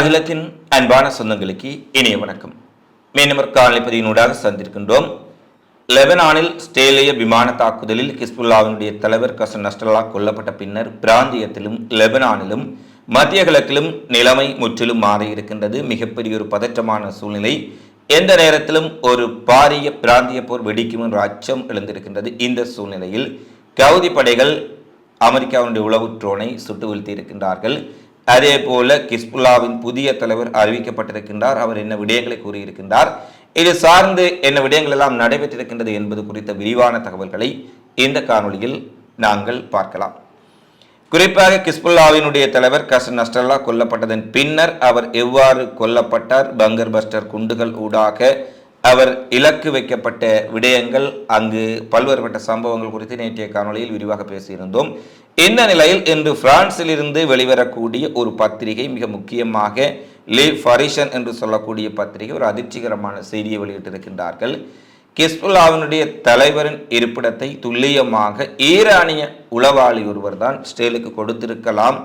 அகிலத்தின் அன்பான சொந்தங்களுக்கு இனிய வணக்கம். மீனவர் காலனிப்பதியினூடாக சந்திருக்கின்றோம் லெபனானில் ஸ்டேலிய விமான தாக்குதலில் ஹிஸ்புல்லாவினுடைய தலைவர் கசன் நஸ்டலா கொல்லப்பட்ட பின்னர் பிராந்தியத்திலும் லெபனானிலும் மத்திய கிழக்கிலும் நிலைமை முற்றிலும் மாறி இருக்கின்றது மிகப்பெரிய ஒரு பதற்றமான சூழ்நிலை. எந்த நேரத்திலும் ஒரு பாரிய பிராந்திய போர் வெடிக்கும் என்ற அச்சம் எழுந்திருக்கின்றது. இந்த சூழ்நிலையில் கவுதி படைகள் அமெரிக்காவினுடைய உளவு ட்ரோனை சுட்டு வீழ்த்தி இருக்கின்றார்கள் அதே போல கிஸ்புல்லாவின் புதிய தலைவர் அறிவிக்கப்பட்டிருக்கின்றார். அவர் என்ன விடயங்களை கூறியிருக்கின்றார்? இது சார்ந்து என்ன விடயங்கள் எல்லாம் நடைபெற்றிருக்கின்றது என்பது குறித்த விரிவான தகவல்களை இந்த காணொளியில் நாங்கள் பார்க்கலாம். குறிப்பாக கிஸ்புல்லாவினுடைய தலைவர் கசன் நஸ்டல்லா கொல்லப்பட்டதன் பின்னர் அவர் எவ்வாறு கொல்லப்பட்டார்? பங்கர் பஸ்டர் குண்டுகள் ஊடாக அவர் இலக்கு வைக்கப்பட்ட விடயங்கள் அங்கு பல்வேறுபட்ட சம்பவங்கள் குறித்து நேற்றைய காணொலியில் விரிவாக பேசியிருந்தோம். இந்த நிலையில் இன்று பிரான்சில் இருந்து வெளிவரக்கூடிய ஒரு பத்திரிகை மிக முக்கியமாக லி ஃபரிஷன் என்று சொல்லக்கூடிய பத்திரிகை ஒரு அதிர்ச்சிகரமான செய்தியை வெளியிட்டிருக்கின்றார்கள். கிஸ்புல்லாவினுடைய தலைவரின் இருப்பிடத்தை துல்லியமாக ஈரானிய உளவாளி ஒருவர் தான் ஸ்டேலுக்கு கொடுத்திருக்கலாம்.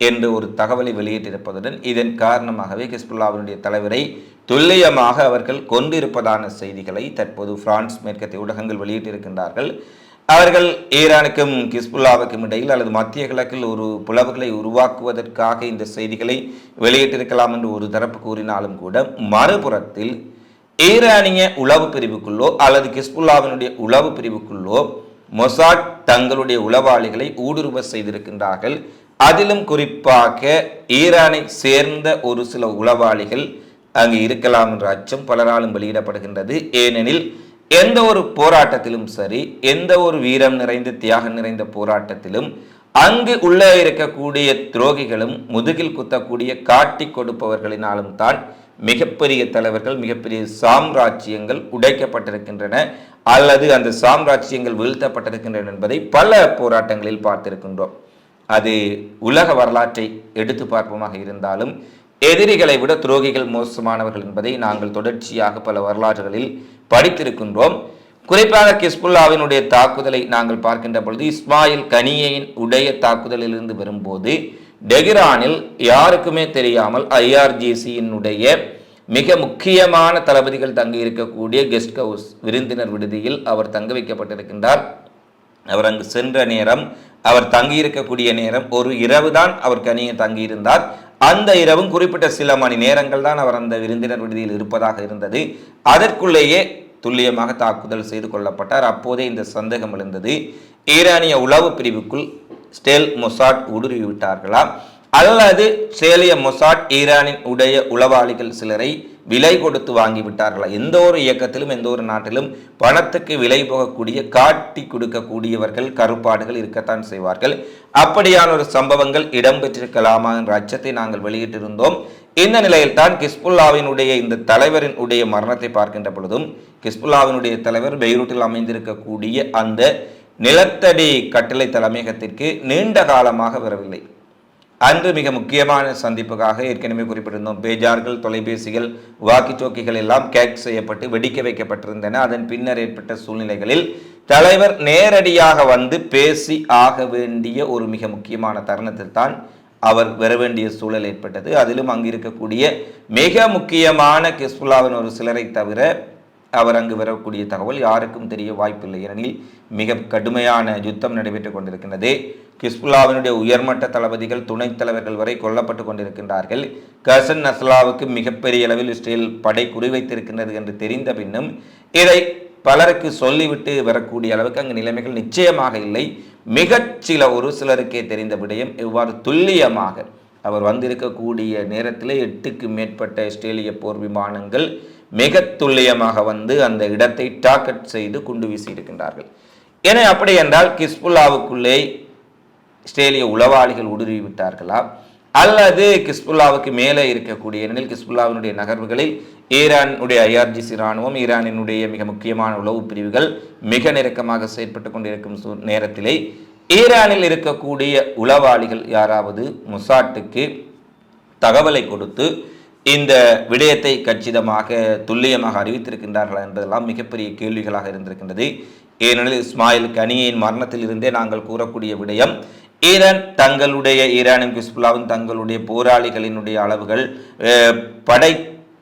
என்று ஒரு தகவலை வெளியிட்டிருப்பதுடன் இதன் காரணமாகவே ஹிஸ்புல்லாவினுடைய தலைவரை துல்லியமாக அவர்கள் கொண்டிருப்பதான செய்திகளை தற்போது பிரான்ஸ் மேற்கத்திய ஊடகங்கள் வெளியிட்டிருக்கின்றார்கள். அவர்கள் ஈரானுக்கும் கிஸ்புல்லாவுக்கும் இடையில் அல்லது மத்திய கிழக்கில் ஒரு புலவுகளை உருவாக்குவதற்காக இந்த செய்திகளை வெளியிட்டிருக்கலாம் என்று ஒரு தரப்பு கூறினாலும் கூட மறுபுறத்தில் ஈரானிய உளவு பிரிவுக்குள்ளோ அல்லது கிஸ்புல்லாவினுடைய உளவு பிரிவுக்குள்ளோ மொசாட் தங்களுடைய உளவாளிகளை ஊடுருவ செய்திருக்கின்றார்கள். அதிலும் குறிப்பாக ஈரானை சேர்ந்த ஒரு சில உளவாளிகள் அங்கு இருக்கலாம் என்ற அச்சம் பலராலும் வெளியிடப்படுகின்றது. ஏனெனில் எந்த ஒரு போராட்டத்திலும் சரி எந்த ஒரு வீரம் நிறைந்த தியாகம் நிறைந்த போராட்டத்திலும் அங்கு உள்ளே இருக்கக்கூடிய துரோகிகளும் முதுகில் குத்தக்கூடிய காட்டி கொடுப்பவர்களினாலும் தான் மிகப்பெரிய தலைவர்கள் மிகப்பெரிய சாம்ராஜ்யங்கள் உடைக்கப்பட்டிருக்கின்றன அல்லது அந்த சாம்ராஜ்யங்கள் வீழ்த்தப்பட்டிருக்கின்றன என்பதை பல போராட்டங்களில் பார்த்திருக்கின்றோம். அது உலக வரலாற்றை எடுத்து பார்ப்போமாக இருந்தாலும் எதிரிகளை விட துரோகிகள் மோசமானவர்கள் என்பதை நாங்கள் தொடர்ச்சியாக பல வரலாறுகளில் படித்திருக்கின்றோம். குறிப்பாக கிஸ்புல்லாவினுடைய தாக்குதலை நாங்கள் பார்க்கின்ற பொழுது இஸ்மாயில் கனியின் உடைய தாக்குதலிலிருந்து வரும்போது டெஹ்ரானில் யாருக்குமே தெரியாமல் ஐஆர்ஜிசியினுடைய மிக முக்கியமான தளபதிகள் தங்கி இருக்கக்கூடிய கெஸ்ட் ஹவுஸ் விருந்தினர் விடுதியில் அவர் தங்க வைக்கப்பட்டிருக்கின்றார். அவர் அங்கு சென்ற நேரம் அவர் தங்கியிருக்கக்கூடிய நேரம் ஒரு இரவு தான் அவர் கனியை தங்கியிருந்தார். அந்த இரவும் குறிப்பிட்ட சில மணி நேரங்கள் தான் அவர் அந்த விருந்தினர் விடுதியில் இருப்பதாக இருந்தது. அதற்குள்ளேயே துல்லியமாக தாக்குதல் செய்து கொள்ளப்பட்டார் அப்போதே இந்த சந்தேகம் எழுந்தது. ஈரானிய உளவு பிரிவுக்குள் ஸ்டேல் மொசாட் ஊடுருவிவிட்டார்களா அல்லது ஸ்டேலிய மொசாட் ஈரானின் உடைய உளவாளிகள் சிலரை விலை கொடுத்து வாங்கிவிட்டார்களா எந்த ஒரு இயக்கத்திலும் எந்த ஒரு நாட்டிலும் பணத்துக்கு விலை போகக்கூடிய காட்டி கொடுக்கக்கூடியவர்கள் கருப்பாடுகள் இருக்கத்தான் செய்வார்கள். அப்படியான ஒரு சம்பவங்கள் இடம்பெற்றிருக்கலாமா என்ற அச்சத்தை நாங்கள் வெளியிட்டிருந்தோம். இந்த நிலையில் தான் கிஸ்புல்லாவினுடைய இந்த தலைவரின் உடைய மரணத்தை பார்க்கின்ற பொழுதும் கிஸ்புல்லாவினுடைய தலைவர் பெய்ரூட்டில் அமைந்திருக்கக்கூடிய அந்த நிலத்தடி கட்டளை தலைமையகத்திற்கு நீண்ட காலமாக வரவில்லை. அன்று மிக முக்கியமான சந்திப்புக்காக ஏற்கனவே குறிப்பிட்டிருந்தோம். பேஜார்கள் தொலைபேசிகள் வாக்கிச்சோக்கிகள் எல்லாம் கேக் செய்யப்பட்டு வெடிக்க வைக்கப்பட்டிருந்தன. அதன் பின்னர் ஏற்பட்ட சூழ்நிலைகளில் தலைவர் நேரடியாக வந்து பேசி ஆக வேண்டிய ஒரு மிக முக்கியமான தருணத்தில் தான் அவர் வர வேண்டிய சூழல் ஏற்பட்டது. அதிலும் அங்கு இருக்கக்கூடிய மிக முக்கியமான கிஸ்புல்லாவின் ஒரு சிலரை தவிர அவர் அங்கு வரக்கூடிய தகவல் யாருக்கும் தெரிய வாய்ப்பில்லை. ஏனெனில் மிக கடுமையான யுத்தம் நடைபெற்றுக் கொண்டிருக்கின்றது. கிஸ்புல்லாவினுடைய உயர்மட்ட தளபதிகள் துணைத் தலைவர்கள் வரை கொல்லப்பட்டு கொண்டிருக்கின்றார்கள். கசன் நஸ்லாவுக்கு மிகப்பெரிய அளவில் இஸ்ரேல் படை குறிவைத்திருக்கின்றது என்று தெரிந்த பின்னும் இதை பலருக்கு சொல்லிவிட்டு வரக்கூடிய அளவுக்கு அங்கு நிலைமைகள் நிச்சயமாக இல்லை. மிகச் சில ஒரு சிலருக்கே தெரிந்த விடயம் எவ்வாறு துல்லியமாக அவர் வந்திருக்கக்கூடிய நேரத்திலே எட்டுக்கு மேற்பட்ட இஸ்ரேலிய போர் விமானங்கள் மிக துல்லியமாக வந்து அந்த இடத்தை டார்கெட் செய்து குண்டு வீசியிருக்கின்றார்கள். என அப்படி என்றால் கிஸ்புல்லாவுக்குள்ளே இஸ்ரேலிய உளவாளிகள் ஊடுருவிவிட்டார்களா அல்லது கிஸ்புல்லாவுக்கு மேலே இருக்கக்கூடிய ஏனெனில் கிஸ்புல்லாவினுடைய நகர்வுகளில் ஈரானுடைய ஐஆர்ஜிசி இராணுவம் ஈரானினுடைய மிக முக்கியமான உளவு பிரிவுகள் மிக நெருக்கமாக செயற்பட்டு கொண்டிருக்கும் நேரத்திலே ஈரானில் இருக்கக்கூடிய உளவாளிகள் யாராவது முசாட்டுக்கு தகவலை கொடுத்து இந்த விடயத்தை கச்சிதமாக துல்லியமாக அறிவித்திருக்கின்றார்களா என்பதெல்லாம் மிகப்பெரிய கேள்விகளாக இருந்திருக்கின்றது. ஏனெனில் இஸ்மாயில் கனியின் மரணத்திலிருந்தே நாங்கள் கூறக்கூடிய விடயம் ஈரான் தங்களுடைய ஈரானும் ஹிஸ்புல்லாவும் தங்களுடைய போராளிகளினுடைய அளவுகள் படை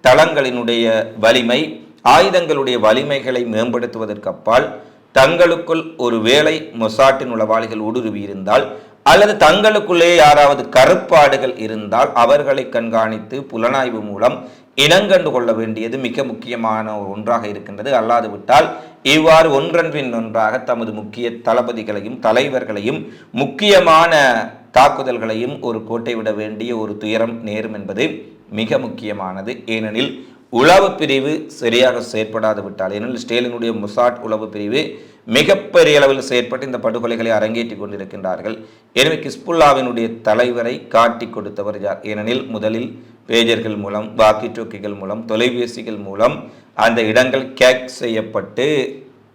தளங்களினுடைய வலிமை ஆயுதங்களுடைய வலிமைகளை மேம்படுத்துவதற்கு அப்பால் தங்களுக்குள் ஒரு வேளை மொசாட்டின் உளவாளிகள் ஊடுருவி இருந்தால் அல்லது தங்களுக்குள்ளே யாராவது கருப்பாடுகள் இருந்தால் அவர்களை கண்காணித்து புலனாய்வு மூலம் இனங்கண்டு கொள்ள வேண்டியது மிக முக்கியமான ஒன்றாக இருக்கின்றது. அல்லாது விட்டால் இவ்வாறு ஒன்றன்பின் ஒன்றாக தமது முக்கிய தளபதிகளையும் தலைவர்களையும் முக்கியமான தாக்குதல்களையும் ஒரு கோட்டை விட வேண்டிய ஒரு துயரம் நேரும் என்பது மிக முக்கியமானது. ஏனெனில் உளவு பிரிவு சரியாக செயற்படாது விட்டால் ஏனெனில் ஸ்டேலினுடைய முசாட் உளவு பிரிவு மிகப்பெரிய அளவில் செயற்பட்டு இந்த படுகொலைகளை அரங்கேற்றி கொண்டிருக்கின்றார்கள். எனவே கிஸ்புல்லாவினுடைய தலைவரை காட்டி கொடுத்தவர் யார்? ஏனெனில் முதலில் பேஜர்கள் மூலம் வாக்கி டோக்கிகள் மூலம் தொலைபேசிகள் மூலம் அந்த இடங்கள் கேக் செய்யப்பட்டு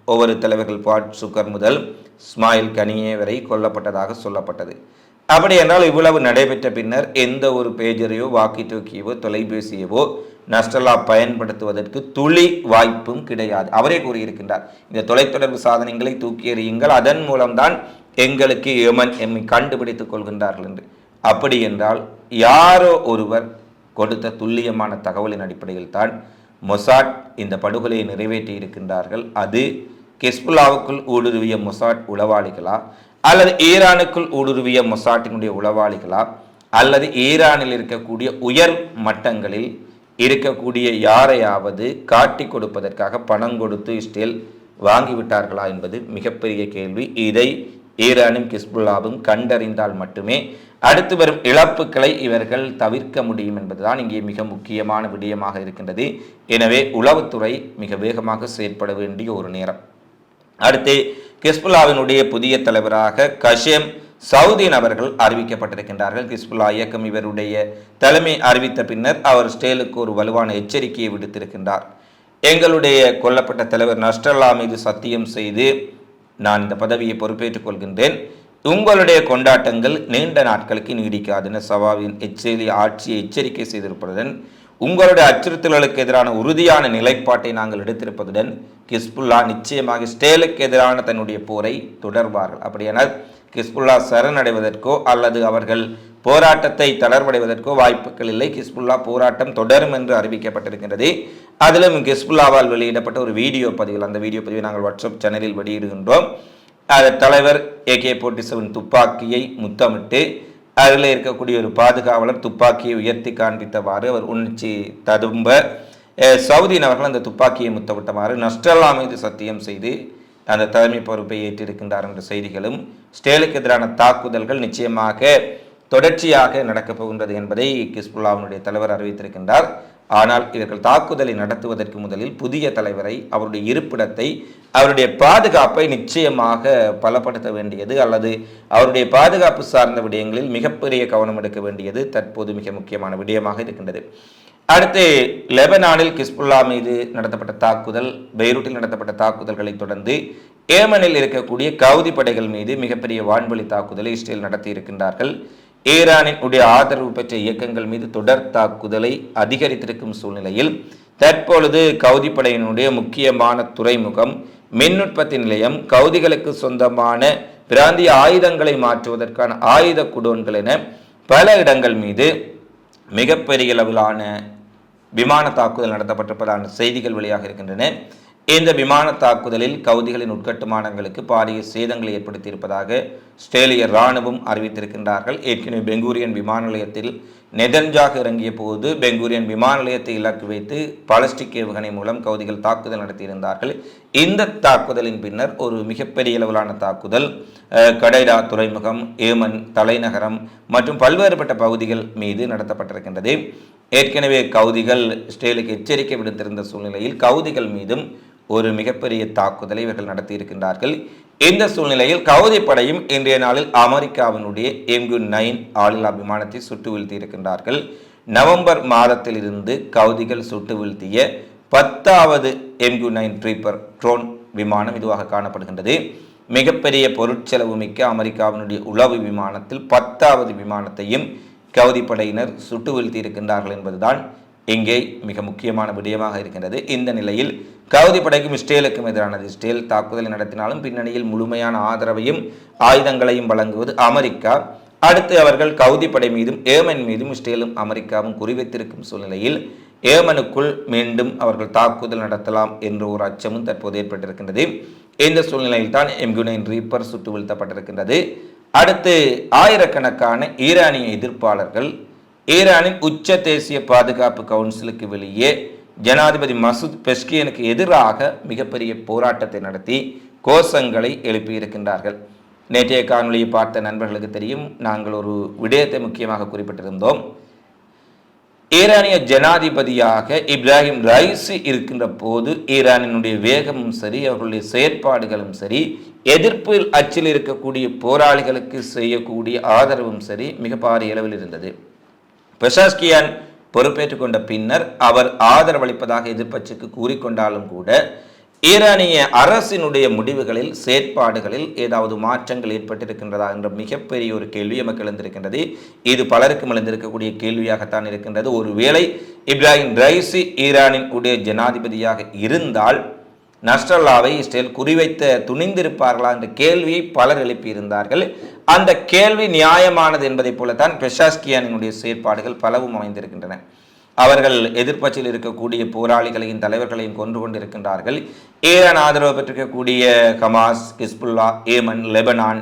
ஒவ்வொரு தலைவர்கள் பாட் சுக்கர் முதல் ஸ்மாயில் கனியே வரை கொல்லப்பட்டதாக சொல்லப்பட்டது. அப்படி என்றால் இவ்வளவு நடைபெற்ற பின்னர் எந்த ஒரு பேஜரையோ வாக்கி டோக்கியவோ தொலைபேசியவோ நஸ்டலா பயன்படுத்துவதற்கு துளி வாய்ப்பும் கிடையாது. அவரே கூறியிருக்கின்றார் இந்த தொலைத்தொடர்பு சாதனங்களை தூக்கி எறியுங்கள் அதன் மூலம்தான் எங்களுக்கு எமன் எம்மை கண்டுபிடித்துக் கொள்கின்றார்கள் என்று. அப்படி என்றால் யாரோ ஒருவர் கொடுத்த துல்லியமான தகவலின் அடிப்படையில் தான் மொசாட் இந்த படுகொலையை நிறைவேற்றி இருக்கின்றார்கள். அது கெஸ்புல்லாவுக்குள் ஊடுருவிய மொசாட் உளவாளிகளா? அல்லது ஈரானுக்குள் ஊடுருவிய மொசாட்டினுடைய உளவாளிகளா? அல்லது ஈரானில் இருக்கக்கூடிய உயர் மட்டங்களில் இருக்கக்கூடிய யாரையாவது காட்டி கொடுப்பதற்காக பணம் கொடுத்து இஸ்ரேல் வாங்கிவிட்டார்களா என்பது மிகப்பெரிய கேள்வி. இதை ஈரானும் கிஸ்புல்லாவும் கண்டறிந்தால் மட்டுமே அடுத்து வரும் இழப்புகளை இவர்கள் தவிர்க்க முடியும் என்பதுதான் இங்கே மிக முக்கியமான விடயமாக இருக்கின்றது. எனவே உளவுத்துறை மிக வேகமாக செயற்பட வேண்டிய ஒரு நேரம். அடுத்து கிஸ்புல்லாவினுடைய புதிய தலைவராக கஷேம் சவுதீன் அவர்கள் அறிவிக்கப்பட்டிருக்கின்றார்கள். கிஸ்புல்லா இயக்கம் இவருடைய தலைமை அறிவித்த பின்னர் அவர் ஸ்டேலுக்கு ஒரு வலுவான எச்சரிக்கையை விடுத்திருக்கின்றார். எங்களுடைய கொல்லப்பட்ட தலைவர் நஷ்டல்லா மீது சத்தியம் செய்து நான் இந்த பதவியை பொறுப்பேற்றுக் கொள்கின்றேன். உங்களுடைய கொண்டாட்டங்கள் நீண்ட நாட்களுக்கு நீடிக்காதென சவாவின் எச்சரி ஆட்சியை எச்சரிக்கை செய்திருப்பதுடன் உங்களுடைய அச்சுறுத்தல்களுக்கு எதிரான உறுதியான நிலைப்பாட்டை நாங்கள் எடுத்திருப்பதுடன் கிஸ்புல்லா நிச்சயமாக ஸ்டேலுக்கு எதிரான தன்னுடைய போரை தொடர்வார்கள். அப்படியானால் கிஸ்புல்லா சரணடைவதற்கோ அல்லது அவர்கள் போராட்டத்தை தளர்வடைவதற்கோ வாய்ப்புகள் இல்லை. கிஸ்புல்லா போராட்டம் தொடரும் என்று அறிவிக்கப்பட்டிருக்கின்றது. அதிலும் கிஸ்புல்லாவால் வெளியிடப்பட்ட ஒரு வீடியோ பதிவில் அந்த வீடியோ பதிவை நாங்கள் வாட்ஸ்அப் சேனலில் வெளியிடுகின்றோம். அதன் தலைவர் ஏகே போர்ட்டி செவன் துப்பாக்கியை முத்தமிட்டு அதில் இருக்கக்கூடிய ஒரு பாதுகாவலர் துப்பாக்கியை உயர்த்தி காண்பித்தவாறு அவர் உணர்ச்சி ததும்ப அஹ், அவர்கள் அந்த துப்பாக்கியை முத்தமிட்டவாறு நஷ்டல்லா மீது சத்தியம் செய்து அந்த தலைமை பொறுப்பை ஏற்றிருக்கின்றார் என்ற செய்திகளும் ஸ்டேலுக்கு எதிரான தாக்குதல்கள் நிச்சயமாக தொடர்ச்சியாக நடக்கப் போகின்றது என்பதை கிஸ்புல்லாவினுடைய தலைவர் அறிவித்திருக்கின்றார். ஆனால் இவர்கள் தாக்குதலை நடத்துவதற்கு முதலில் புதிய தலைவரை அவருடைய இருப்பிடத்தை அவருடைய பாதுகாப்பை நிச்சயமாக பலப்படுத்த வேண்டியது அல்லது அவருடைய பாதுகாப்பு சார்ந்த விடயங்களில் மிகப்பெரிய கவனம் எடுக்க வேண்டியது தற்போது மிக முக்கியமான விடயமாக இருக்கின்றது. அடுத்து லெபனானில் கிஸ்புல்லா மீது நடத்தப்பட்ட தாக்குதல் பெய்ரூட்டில் நடத்தப்பட்ட தாக்குதல்களை தொடர்ந்து ஏமனில் இருக்கக்கூடிய கவுதி படைகள் மீது மிகப்பெரிய வான்வழி தாக்குதலை இஸ்ரேல் நடத்தி இருக்கின்றார்கள் ஈரானின் உடைய ஆதரவு பெற்ற இயக்கங்கள் மீது தொடர் தாக்குதலை அதிகரித்திருக்கும் சூழ்நிலையில் தற்பொழுது கவுதி படையினுடைய முக்கியமான துறைமுகம் மின் நிலையம் கவுதிகளுக்கு சொந்தமான பிராந்திய ஆயுதங்களை மாற்றுவதற்கான ஆயுத குடோன்கள் என பல இடங்கள் மீது மிகப்பெரிய அளவிலான விமான தாக்குதல் நடத்தப்பட்டிருப்பதான செய்திகள் வெளியாக இருக்கின்றன. இந்த விமான தாக்குதலில் கவுதிகளின் உட்கட்டுமானங்களுக்கு பாரிய சேதங்களை ஏற்படுத்தியிருப்பதாக ஆஸ்திரேலிய இராணுவம் அறிவித்திருக்கின்றார்கள். ஏற்கனவே பெங்கூரியன் விமான நிலையத்தில் நெதன்ஜாக இறங்கிய போது பெங்கூரியன் விமான நிலையத்தை இலக்கு வைத்து பாலஸ்டிக் ஏவுகணை மூலம் கவுதிகள் தாக்குதல் நடத்தியிருந்தார்கள். இந்த தாக்குதலின் பின்னர் ஒரு மிகப்பெரிய அளவிலான தாக்குதல் கடைடா துறைமுகம் ஏமன் தலைநகரம் மற்றும் பல்வேறுபட்ட பகுதிகள் மீது நடத்தப்பட்டிருக்கின்றது. ஏற்கனவே கவுதிகள் இஸ்ரேலுக்கு எச்சரிக்கை விடுத்திருந்த சூழ்நிலையில் கவுதிகள் மீதும் ஒரு மிகப்பெரிய தாக்குதலை இவர்கள் நடத்தியிருக்கின்றார்கள். இந்த சூழ்நிலையில் கவுதி படையும் இன்றைய நாளில் அமெரிக்காவினுடைய எம்கு நைன் ஆளில்லா விமானத்தை சுட்டு வீழ்த்தி இருக்கின்றார்கள் நவம்பர் மாதத்திலிருந்து கவுதிகள் சுட்டு வீழ்த்திய பத்தாவது எம்கு நைன் ட்ரீப்பர் ட்ரோன் விமானம் இதுவாக காணப்படுகின்றது. மிகப்பெரிய பொருட்செலவு மிக்க அமெரிக்காவினுடைய உளவு விமானத்தில் பத்தாவது விமானத்தையும் கவுதி படையினர் சுட்டு வீழ்த்தி இருக்கின்றார்கள் என்பதுதான் இங்கே மிக முக்கியமான விடயமாக இருக்கின்றது. இந்த நிலையில் கவுதி படைக்கும் இஸ்ரேலுக்கும் எதிரானது. இஸ்ரேல் தாக்குதலை நடத்தினாலும் பின்னணியில் முழுமையான ஆதரவையும் ஆயுதங்களையும் வழங்குவது அமெரிக்கா. அடுத்து அவர்கள் கவுதி படை மீதும் ஏமன் மீதும் இஸ்ரேலும் அமெரிக்காவும் குறிவைத்திருக்கும் சூழ்நிலையில் ஏமனுக்குள் மீண்டும் அவர்கள் தாக்குதல் நடத்தலாம் என்ற ஒரு அச்சமும் தற்போது ஏற்பட்டிருக்கின்றது. இந்த சூழ்நிலையில் தான் எம்குனைன் ரீப்பர் சுட்டு வீழ்த்தப்பட்டிருக்கின்றது. அடுத்து ஆயிரக்கணக்கான ஈரானிய எதிர்ப்பாளர்கள் ஈரானின் உச்ச தேசிய பாதுகாப்பு கவுன்சிலுக்கு வெளியே ஜனாதிபதி மசூத் பெஸ்கியனுக்கு எதிராக மிகப்பெரிய போராட்டத்தை நடத்தி கோஷங்களை எழுப்பியிருக்கின்றார்கள். நேற்றைய காணொலியை பார்த்த நண்பர்களுக்கு தெரியும் நாங்கள் ஒரு விடயத்தை முக்கியமாக குறிப்பிட்டிருந்தோம். ஈரானிய ஜனாதிபதியாக இப்ராஹிம் ரைசி இருக்கின்ற போது ஈரானினுடைய வேகமும் சரி அவர்களுடைய செயற்பாடுகளும் சரி எதிர்ப்பில் அச்சில் இருக்கக்கூடிய போராளிகளுக்கு செய்யக்கூடிய ஆதரவும் சரி மிக பாரிய அளவில் இருந்தது. பெசாஸ்கியான் பொறுப்பேற்றுக் கொண்ட பின்னர் அவர் ஆதரவளிப்பதாக எதிர்ப்பட்சிக்கு கூறிக்கொண்டாலும் கூட ஈரானிய அரசினுடைய முடிவுகளில் செயற்பாடுகளில் ஏதாவது மாற்றங்கள் ஏற்பட்டிருக்கின்றதா என்ற மிகப்பெரிய ஒரு கேள்வி எமக்கு எழுந்திருக்கின்றது. இது பலருக்கும் எழுந்திருக்கக்கூடிய கேள்வியாகத்தான் இருக்கின்றது. ஒருவேளை இப்ராஹிம் ரைசி ஈரானின் உடைய ஜனாதிபதியாக இருந்தால் நஸ்ரல்லாவை இஸ்ரேல் குறிவைத்த துணிந்திருப்பார்களா என்ற கேள்வியை பலர் எழுப்பியிருந்தார்கள். அந்த கேள்வி நியாயமானது என்பதைப் போலத்தான் பெஷாஸ்கியானினுடைய செயற்பாடுகள் பலவும் அமைந்திருக்கின்றன. அவர்கள் எதிர்ப்பட்சியில் இருக்கக்கூடிய போராளிகளையும் தலைவர்களையும் கொன்று கொண்டிருக்கின்றார்கள். ஈரான் ஆதரவு பெற்றிருக்கக்கூடிய Hamas Hezbollah Yemen Lebanon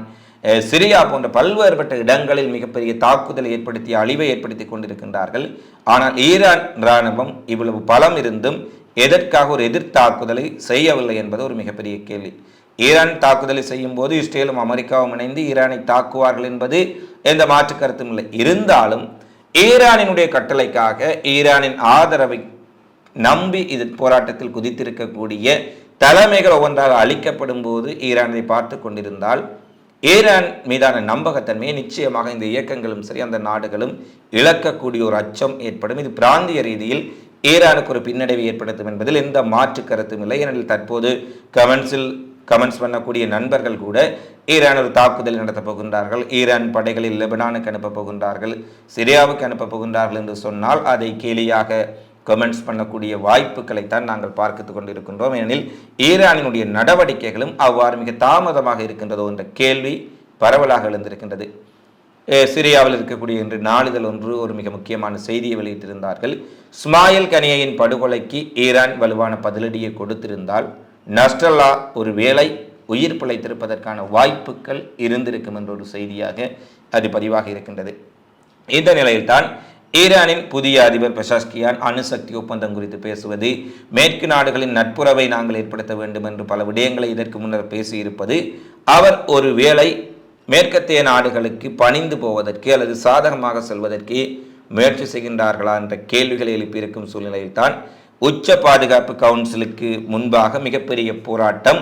Syria போன்ற பல்வேறுபட்ட இடங்களில் மிகப்பெரிய தாக்குதலை ஏற்படுத்தி அழிவை ஏற்படுத்தி கொண்டிருக்கின்றார்கள். ஆனால் ஈரான் இராணுவம் இவ்வளவு பலம் இருந்தும் எதற்காக ஒரு எதிர்த்தாக்குதலை செய்யவில்லை என்பது ஒரு மிகப்பெரிய கேள்வி. ஈரான் தாக்குதலை செய்யும் போது இஸ்ரேலும் அமெரிக்காவும் இணைந்து ஈரானை தாக்குவார்கள் என்பது எந்த மாற்று கருத்தும் இல்லை. இருந்தாலும் ஈரானினுடைய கட்டளைக்காக ஈரானின் ஆதரவை நம்பி இது போராட்டத்தில் குதித்திருக்கக்கூடிய தலைமைகள் ஒவ்வொன்றாக அளிக்கப்படும் போது ஈரானை பார்த்து கொண்டிருந்தால் ஈரான் மீதான நம்பகத்தன்மையை நிச்சயமாக இந்த இயக்கங்களும் சரி அந்த நாடுகளும் இழக்கக்கூடிய ஒரு அச்சம் ஏற்படும். இது பிராந்திய ரீதியில் ஈரானுக்கு ஒரு பின்னடைவை ஏற்படுத்தும் என்பதில் எந்த மாற்று கருத்தும் இல்லை. ஏனெனில் தற்போது கமெண்ட்ஸில் கமெண்ட்ஸ் பண்ணக்கூடிய நண்பர்கள் கூட ஈரான் ஒரு தாக்குதல் நடத்தப் போகின்றார்கள். ஈரான் படைகளில் லெபனானுக்கு அனுப்பப் போகின்றார்கள். சிரியாவுக்கு அனுப்பப் போகின்றார்கள் என்று சொன்னால் அதை கேலியாக கமெண்ட்ஸ் பண்ணக்கூடிய வாய்ப்புகளைத்தான் நாங்கள் பார்த்து கொண்டிருக்கின்றோம். ஏனெனில் ஈரானினுடைய நடவடிக்கைகளும் அவ்வாறு மிக தாமதமாக இருக்கின்றதோ என்ற கேள்வி பரவலாக எழுந்திருக்கின்றது. சிரியாவில் இருக்கக்கூடிய இன்று நாளிதழ் ஒன்று ஒரு மிக முக்கியமான செய்தியை வெளியிட்டிருந்தார்கள். ஸ்மாயில் கனியையின் படுகொலைக்கு ஈரான் வலுவான பதிலடியை கொடுத்திருந்தால் நஸ்டல்லா ஒரு வேலை உயிர் பிழைத்திருப்பதற்கான வாய்ப்புகள் இருந்திருக்கும் என்ற ஒரு செய்தியாக அது பதிவாக இருக்கின்றது. இந்த நிலையில்தான் ஈரானின் புதிய அதிபர் பெஷாஸ்கியான் அணுசக்தி ஒப்பந்தம் குறித்து பேசுவது மேற்கு நாடுகளின் நட்புறவை நாங்கள் ஏற்படுத்த வேண்டும் என்று பல விடயங்களை இதற்கு முன்னர் பேசியிருப்பது அவர் ஒரு வேளை மேற்கத்திய நாடுகளுக்கு பணிந்து போவதற்கு அல்லது சாதகமாக செல்வதற்கு முயற்சி செய்கின்றார்களா என்ற கேள்விகளை எழுப்பியிருக்கும் சூழ்நிலையில்தான் உச்ச பாதுகாப்பு கவுன்சிலுக்கு முன்பாக மிகப்பெரிய போராட்டம்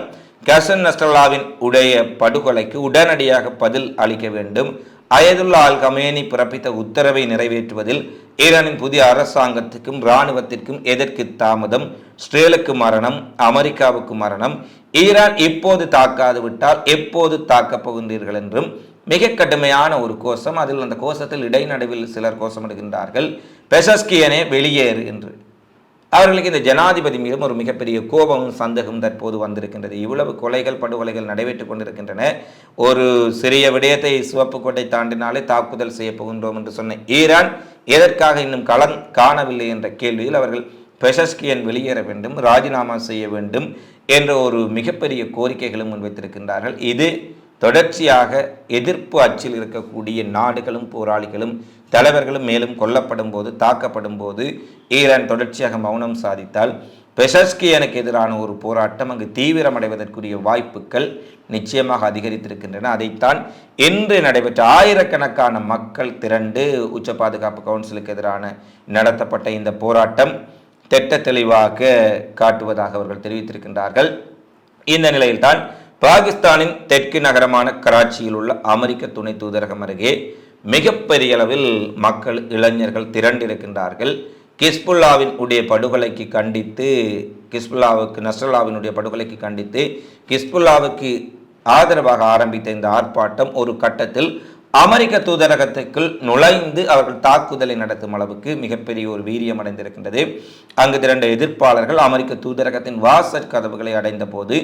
கசன் நஸ்ரல்லாவின் உடைய படுகொலைக்கு உடனடியாக பதில் அளிக்க வேண்டும். அயதுல்லா அல் கமேனி பிறப்பித்த உத்தரவை நிறைவேற்றுவதில் ஈரானின் புதிய அரசாங்கத்துக்கும் இராணுவத்திற்கும் எதற்கு தாமதம்? ஸ்ரேலுக்கு மரணம் அமெரிக்காவுக்கு மரணம் ஈரான் இப்போது தாக்காது விட்டால் எப்போது தாக்கப் போகின்றீர்கள் என்றும் மிக கடுமையான ஒரு கோஷம். அதில் அந்த கோஷத்தில் இடைநடுவில் சிலர் கோஷமிடுகின்றார்கள். பெசஸ்கியனே வெளியேறு என்று. அவர்களுக்கு இந்த ஜனாதிபதி மீதும் ஒரு மிகப்பெரிய கோபமும் சந்தேகமும் தற்போது வந்திருக்கின்றது. இவ்வளவு கொலைகள் படுகொலைகள் நடைபெற்றுக் கொண்டிருக்கின்றன. ஒரு சிறிய விடயத்தை சிவப்பு கோட்டை தாண்டினாலே தாக்குதல் செய்ய போகின்றோம் என்று சொன்ன ஈரான் எதற்காக இன்னும் களம் காணவில்லை என்ற கேள்வியில் அவர்கள் பெஷஸ்கியன் வெளியேற வேண்டும் ராஜினாமா செய்ய வேண்டும் என்ற ஒரு மிகப்பெரிய கோரிக்கைகளும் முன்வைத்திருக்கின்றார்கள். இது தொடர்ச்சியாக எதிர்ப்பு அச்சில் இருக்கக்கூடிய நாடுகளும் போராளிகளும் தலைவர்களும் மேலும் கொல்லப்படும் போது தாக்கப்படும் போது ஈரான் தொடர்ச்சியாக மௌனம் சாதித்தால் பெஷஸ்கியனுக்கு எதிரான ஒரு போராட்டம் அங்கு தீவிரமடைவதற்குரிய வாய்ப்புகள் நிச்சயமாக அதிகரித்திருக்கின்றன. அதைத்தான் இன்று நடைபெற்ற ஆயிரக்கணக்கான மக்கள் திரண்டு உச்ச பாதுகாப்பு கவுன்சிலுக்கு எதிரான நடத்தப்பட்ட இந்த போராட்டம். திட்ட தெளிவாக காட்டுவதாக அவர்கள் தெரிவித்திருக்கின்றார்கள். இந்த நிலையில்தான் பாகிஸ்தானின் தெற்கு நகரமான கராச்சியில் உள்ள அமெரிக்க துணை தூதரகம் அருகே மிகப்பெரிய அளவில் மக்கள் இளைஞர்கள் திரண்டிருக்கின்றார்கள். கிஸ்புல்லாவின் உடைய படுகொலைக்கு கண்டித்து கிஸ்புல்லாவுக்கு நஸ்ரல்லாவினுடைய படுகொலைக்கு கண்டித்து கிஸ்புல்லாவுக்கு ஆதரவாக ஆரம்பித்த இந்த ஆர்ப்பாட்டம் ஒரு கட்டத்தில் அமெரிக்க தூதரகத்துக்குள் நுழைந்து அவர்கள் தாக்குதலை நடத்தும் அளவுக்கு மிகப்பெரிய ஒரு வீரியம் அடைந்திருக்கின்றது. அங்கு திரண்ட எதிர்ப்பாளர்கள் அமெரிக்க தூதரகத்தின் வாசற் கதவுகளை அடைந்த போது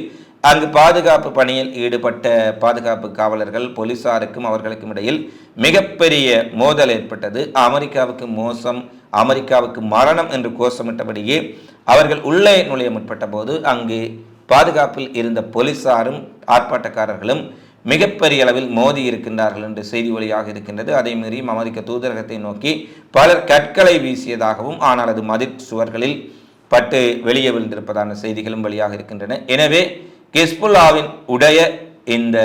அங்கு பாதுகாப்பு பணியில் ஈடுபட்ட பாதுகாப்பு காவலர்கள் போலீசாருக்கும் அவர்களுக்கும் இடையில் மிகப்பெரிய மோதல் ஏற்பட்டது. அமெரிக்காவுக்கு மோசம் அமெரிக்காவுக்கு மரணம் என்று கோஷமிட்டபடியே அவர்கள் உள்ளே நுழைய முற்பட்ட போது அங்கு பாதுகாப்பில் இருந்த போலீசாரும் ஆர்ப்பாட்டக்காரர்களும் மிகப்பெரிய அளவில் மோதி இருக்கின்றார்கள் என்று செய்தி வழியாக இருக்கின்றது. அதே மீறியும் அமெரிக்க தூதரகத்தை நோக்கி பலர் கற்களை வீசியதாகவும் ஆனால் அது மதிர் சுவர்களில் பட்டு வெளியே விழுந்திருப்பதான செய்திகளும் வெளியாக இருக்கின்றன. எனவே கிஸ்புல்லாவின் உடைய இந்த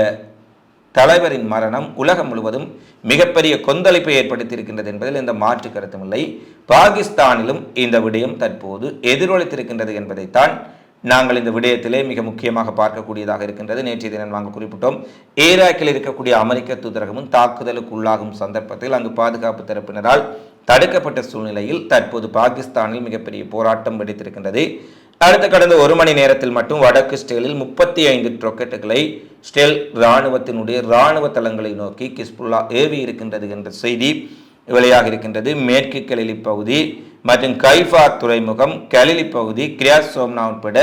தலைவரின் மரணம் உலகம் முழுவதும் மிகப்பெரிய கொந்தளிப்பை ஏற்படுத்தியிருக்கின்றது என்பதில் எந்த மாற்று கருத்தும் இல்லை. பாகிஸ்தானிலும் இந்த விடயம் தற்போது எதிரொலித்திருக்கின்றது என்பதைத்தான் நாங்கள் இந்த விடயத்திலே மிக முக்கியமாக பார்க்கக்கூடியதாக இருக்கின்றது. நேற்றைய தினம் நாங்கள் குறிப்பிட்டோம். ஈராக்கில் இருக்கக்கூடிய அமெரிக்க தூதரகமும் தாக்குதலுக்கு உள்ளாகும் சந்தர்ப்பத்தில் அங்கு பாதுகாப்பு தரப்பினரால் தடுக்கப்பட்ட சூழ்நிலையில் தற்போது பாகிஸ்தானில் மிகப்பெரிய போராட்டம் வெடித்திருக்கின்றது. அடுத்த கடந்த ஒரு மணி நேரத்தில் மட்டும் வடக்கு ஸ்டேலில் முப்பத்தி ஐந்து ரொக்கெட்டுகளை ஸ்டேல் இராணுவத்தினுடைய இராணுவ தளங்களை நோக்கி கிஸ்புல்லா ஏவி இருக்கின்றது என்ற செய்தி வெளியாக இருக்கின்றது மேற்கு கலிலி பகுதி மற்றும் கைஃபா துறைமுகம் கலிலி பகுதி கிரியாஸ் சோம்னா உட்பட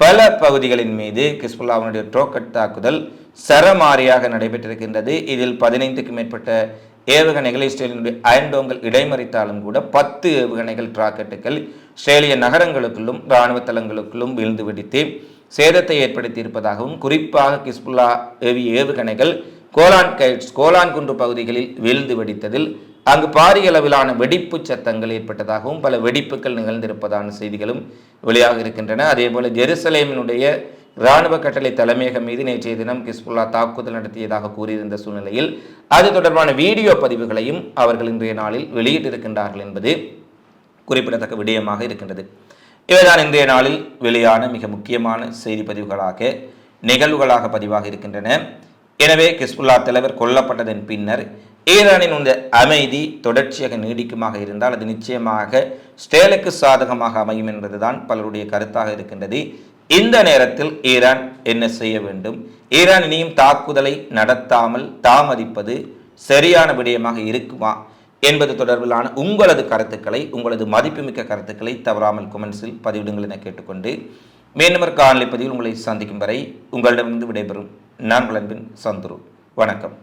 பல பகுதிகளின் மீது கிஸ்புல்லாவினுடைய ட்ரோக்கட் தாக்குதல் சரமாரியாக நடைபெற்றிருக்கின்றது. இதில் பதினைந்துக்கும் மேற்பட்ட ஏவுகணைகள் இஸ்ரேலினுடைய அயன்டோங்கள் இடைமறித்தாலும் கூட பத்து ஏவுகணைகள் ராக்கெட்டுகள் இஸ்ரேலிய நகரங்களுக்குள்ளும் இராணுவ தளங்களுக்குள்ளும் வீழ்ந்து வெடித்து சேதத்தை ஏற்படுத்தி இருப்பதாகவும் குறிப்பாக கிஸ்புல்லா ஏவிய ஏவுகணைகள் கோலான் கைட்ஸ் கோலான் குன்று பகுதிகளில் வீழ்ந்து வெடித்ததில் அங்கு பாரிய அளவிலான வெடிப்பு சத்தங்கள் ஏற்பட்டதாகவும் பல வெடிப்புகள் நிகழ்ந்திருப்பதான செய்திகளும் வெளியாக இருக்கின்றன. அதேபோல் ஜெருசலேமினுடைய இராணுவ கட்டளை தலைமையகம் மீது நேற்றைய தினம் கிஸ்புல்லா தாக்குதல் நடத்தியதாக கூறியிருந்த சூழ்நிலையில் அது தொடர்பான வீடியோ பதிவுகளையும் அவர்கள் இன்றைய நாளில் வெளியிட்டிருக்கின்றார்கள் என்பது குறிப்பிடத்தக்க விடயமாக இருக்கின்றது. இவைதான் இன்றைய நாளில் வெளியான மிக முக்கியமான செய்தி பதிவுகளாக நிகழ்வுகளாக பதிவாக இருக்கின்றன. எனவே கிஸ்புல்லா தலைவர் கொல்லப்பட்டதன் பின்னர் ஈரானின் இந்த அமைதி தொடர்ச்சியாக நீடிக்குமாக இருந்தால் அது நிச்சயமாக ஸ்டேலுக்கு சாதகமாக அமையும் என்பதுதான் பலருடைய கருத்தாக இருக்கின்றது. இந்த நேரத்தில் ஈரான் என்ன செய்ய வேண்டும்? ஈரான் இனியும் தாக்குதலை நடத்தாமல் தாமதிப்பது சரியான விடயமாக இருக்குமா என்பது தொடர்பிலான உங்களது கருத்துக்களை உங்களது மதிப்புமிக்க கருத்துக்களை தவறாமல் கொமெண்ட்ஸில் பதிவிடுங்கள் என கேட்டுக்கொண்டு மீண்டும் காணொலி பதிவில் உங்களை சந்திக்கும் வரை உங்களிடமிருந்து விடைபெறும் நான் உங்கள் அன்பின் சந்துரு. வணக்கம்.